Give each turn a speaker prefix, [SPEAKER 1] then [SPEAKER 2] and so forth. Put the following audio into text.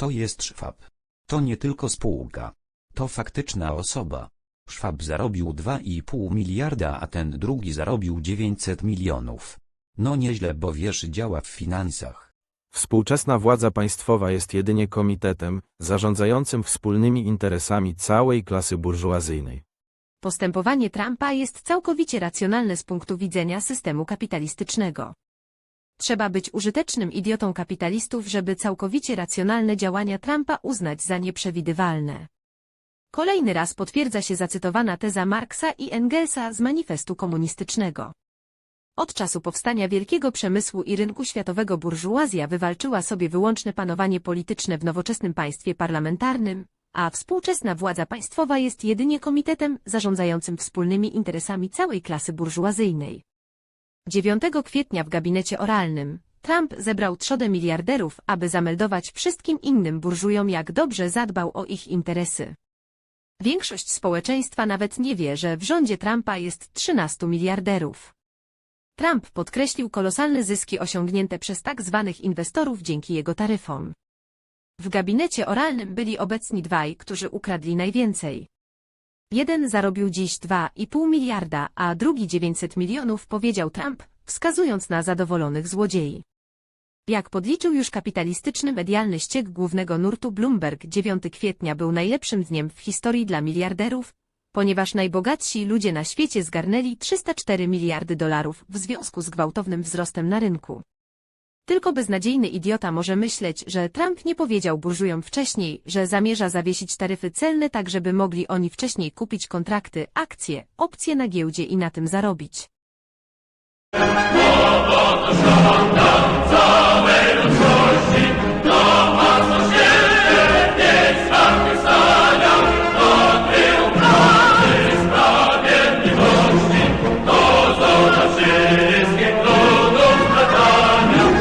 [SPEAKER 1] To jest Schwab. To nie tylko spółka. To faktyczna osoba. Schwab zarobił 2,5 miliarda, a ten drugi zarobił 900 milionów. No nieźle, bo wiesz, działa w finansach.
[SPEAKER 2] Współczesna władza państwowa jest jedynie komitetem zarządzającym wspólnymi interesami całej klasy burżuazyjnej.
[SPEAKER 3] Postępowanie Trumpa jest całkowicie racjonalne z punktu widzenia systemu kapitalistycznego. Trzeba być użytecznym idiotą kapitalistów, żeby całkowicie racjonalne działania Trumpa uznać za nieprzewidywalne. Kolejny raz potwierdza się zacytowana teza Marksa i Engelsa z manifestu komunistycznego. Od czasu powstania wielkiego przemysłu i rynku światowego burżuazja wywalczyła sobie wyłączne panowanie polityczne w nowoczesnym państwie parlamentarnym, a współczesna władza państwowa jest jedynie komitetem zarządzającym wspólnymi interesami całej klasy burżuazyjnej. 9 kwietnia w gabinecie oralnym Trump zebrał trzodę miliarderów, aby zameldować wszystkim innym burżujom, jak dobrze zadbał o ich interesy. Większość społeczeństwa nawet nie wie, że w rządzie Trumpa jest 13 miliarderów. Trump podkreślił kolosalne zyski osiągnięte przez tak zwanych inwestorów dzięki jego taryfom. W gabinecie oralnym byli obecni dwaj, którzy ukradli najwięcej. Jeden zarobił dziś 2,5 miliarda, a drugi 900 milionów, powiedział Trump, wskazując na zadowolonych złodziei. Jak podliczył już kapitalistyczny medialny ścieg głównego nurtu Bloomberg, 9 kwietnia był najlepszym dniem w historii dla miliarderów, ponieważ najbogatsi ludzie na świecie zgarnęli 304 miliardy dolarów w związku z gwałtownym wzrostem na rynku. Tylko beznadziejny idiota może myśleć, że Trump nie powiedział burżujom wcześniej, że zamierza zawiesić taryfy celne tak, żeby mogli oni wcześniej kupić kontrakty, akcje, opcje na giełdzie i na tym zarobić.